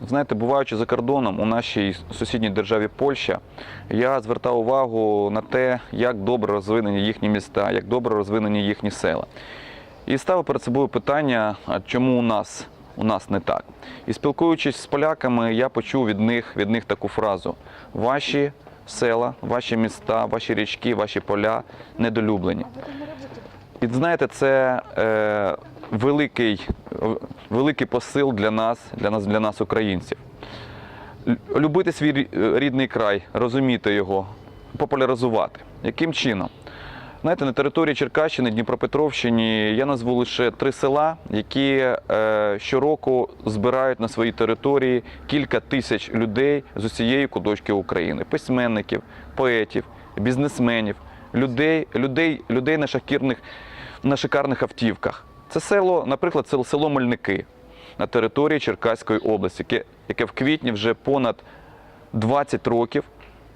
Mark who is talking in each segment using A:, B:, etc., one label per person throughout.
A: Знаєте, буваючи за кордоном у нашій сусідній державі Польща, я звертав увагу на те, як добре розвинені їхні міста, як добре розвинені їхні села. І ставив перед собою питання, чому у нас, у нас не так. І спілкуючись з поляками, я почув від них, від них таку фразу: ваші села, ваші міста, ваші річки, ваші поля недолюблені. І знаєте, це е, великий, великий посил для нас, для нас, для нас, українців. Любити свій рідний край, розуміти його, популяризувати. Яким чином? Знаєте, на території Черкащини, Дніпропетровщині я назву лише три села, які е, щороку збирають на своїй території кілька тисяч людей з усієї куточків України: письменників, поетів, бізнесменів, людей, людей, людей на шахірних, на шикарних автівках. Це село, наприклад, село, Мельники на території Черкаської області, яке, яке в квітні вже понад 20 років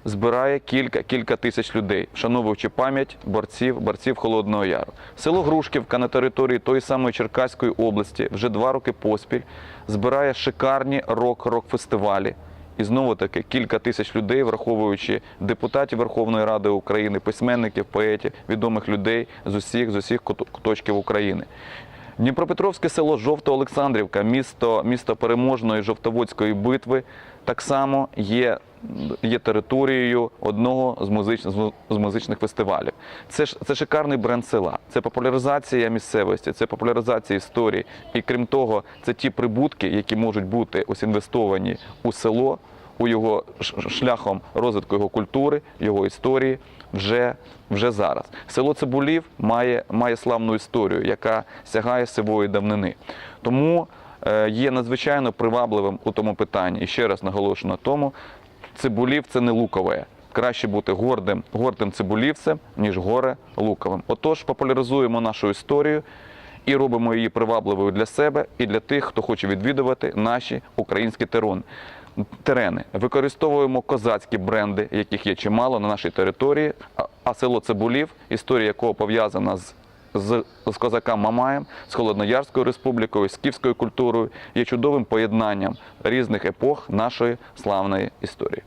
A: збирає кілька, кілька тисяч людей, вшановуючи пам'ять борців, борців Холодного Яру. Село Грушківка на території тої самої Черкаської області вже два роки поспіль збирає шикарні рок-рок-фестивалі. І знову таки кілька тисяч людей, враховуючи депутатів Верховної Ради України, письменників, поетів, відомих людей з усіх з усіх куточків України. Дніпропетровське село Жовто-Олександрівка, місто, місто переможної Жовтоводської битви, так само є, є територією одного з, музич, з музичних фестивалів. Це, це шикарний бренд села, це популяризація місцевості, це популяризація історії. І крім того, це ті прибутки, які можуть бути ось інвестовані у село, у його шляхом розвитку його культури, його історії вже, вже зараз. Село Цибулів має, має славну історію, яка сягає сивої давнини. Тому е, є надзвичайно привабливим у тому питанні. І ще раз наголошую на тому, Цибулів це не лукове. Краще бути гордим, гордим цибулівцем, ніж горе луковим. Отож, популяризуємо нашу історію і робимо її привабливою для себе і для тих, хто хоче відвідувати наші українські терон. Терени. Використовуємо козацькі бренди, яких є чимало на нашій території. А- село Цибулів, історія якого пов'язана з з, з козаком Мамаєм, з Холодноярською республікою, з київською культурою, є чудовим поєднанням різних епох нашої славної історії.